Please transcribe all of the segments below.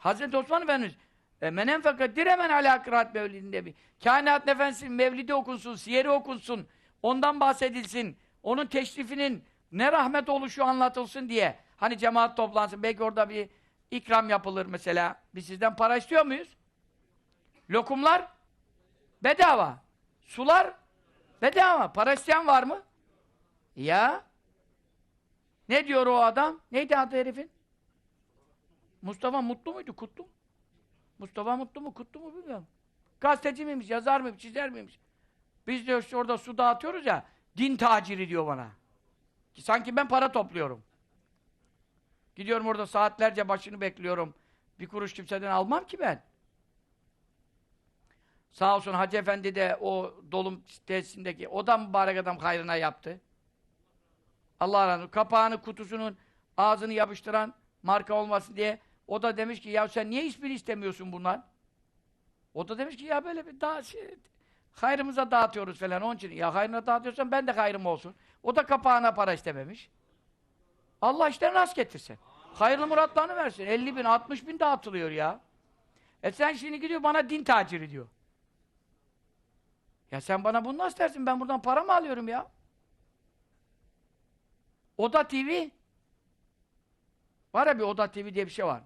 Hazreti Osman Efendimiz e, men enfaka diremen ala kıraat mevlidinde bir. Kainat nefensi mevlidi okunsun, siyeri okunsun, ondan bahsedilsin, onun teşrifinin ne rahmet oluşu anlatılsın diye. Hani cemaat toplansın, belki orada bir ikram yapılır mesela. Biz sizden para istiyor muyuz? Lokumlar bedava. Sular bedava. Para isteyen var mı? Ya. Ne diyor o adam? Neydi adı herifin? Mustafa Mutlu muydu? Kutlu mu? Mustafa Mutlu mu? Kutlu mu bilmiyorum. Gazeteci miymiş? Yazar mıymış? Çizer miymiş? Biz de işte orada su dağıtıyoruz ya. Din taciri diyor bana. Ki sanki ben para topluyorum. Gidiyorum orada saatlerce başını bekliyorum. Bir kuruş kimseden almam ki ben. Sağ olsun Hacı Efendi de o dolum tesisindeki o da mübarek adam hayrına yaptı. Allah razı. Kapağını, kutusunun ağzını yapıştıran marka olmasın diye o da demiş ki ya sen niye hiçbiri istemiyorsun bunlar? O da demiş ki ya böyle bir daha şey, hayrımıza dağıtıyoruz falan onun için. Ya hayrına dağıtıyorsan ben de hayrım olsun. O da kapağına para istememiş. Allah işte rast getirsin. Hayırlı muratlarını versin. 50 bin, 60 bin dağıtılıyor ya. E sen şimdi gidiyor bana din taciri diyor. Ya sen bana bunu nasıl dersin? Ben buradan para mı alıyorum ya? Oda TV var ya bir Oda TV diye bir şey var.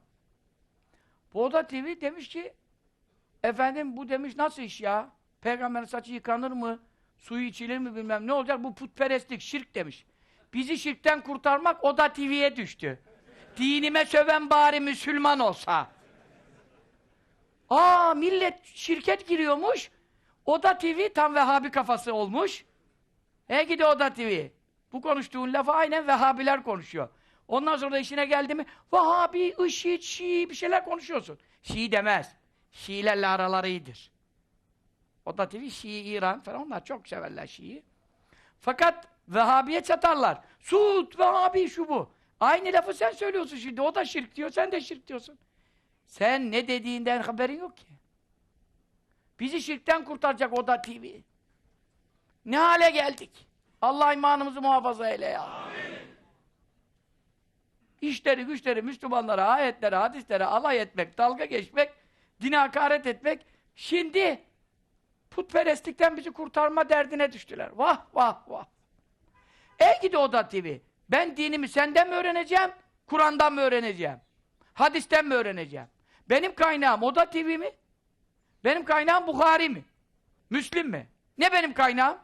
Bu Oda TV demiş ki efendim bu demiş nasıl iş ya? Peygamberin saçı yıkanır mı? Suyu içilir mi bilmem ne olacak? Bu putperestlik, şirk demiş. Bizi şirkten kurtarmak Oda TV'ye düştü. Dinime söven bari Müslüman olsa. Aa millet şirket giriyormuş. Oda TV tam Vehhabi kafası olmuş. E gidi Oda TV. Bu konuştuğun lafı aynen Vehhabiler konuşuyor. Ondan sonra da işine geldi mi Vahhabi, IŞİD, Şii bir şeyler konuşuyorsun. Şii demez. Şiilerle araları iyidir. Oda TV, Şii, İran falan onlar çok severler Şii'yi. Fakat Vehhabiye çatarlar. Suud, Vehhabi şu bu. Aynı lafı sen söylüyorsun şimdi. O da şirk diyor, sen de şirk diyorsun. Sen ne dediğinden haberin yok ki. Bizi şirkten kurtaracak Oda TV. Ne hale geldik? Allah imanımızı muhafaza eyle ya. İşleri güçleri Müslümanlara, ayetlere, hadislere alay etmek, dalga geçmek, dine hakaret etmek, şimdi putperestlikten bizi kurtarma derdine düştüler. Vah vah vah. Ey gidi Oda TV. Ben dinimi senden mi öğreneceğim, Kur'an'dan mı öğreneceğim? Hadisten mi öğreneceğim? Benim kaynağım Oda TV mi? Benim kaynağım Bukhari mi? Müslim mi? Ne benim kaynağım?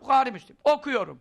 Bukhari Müslim. Okuyorum.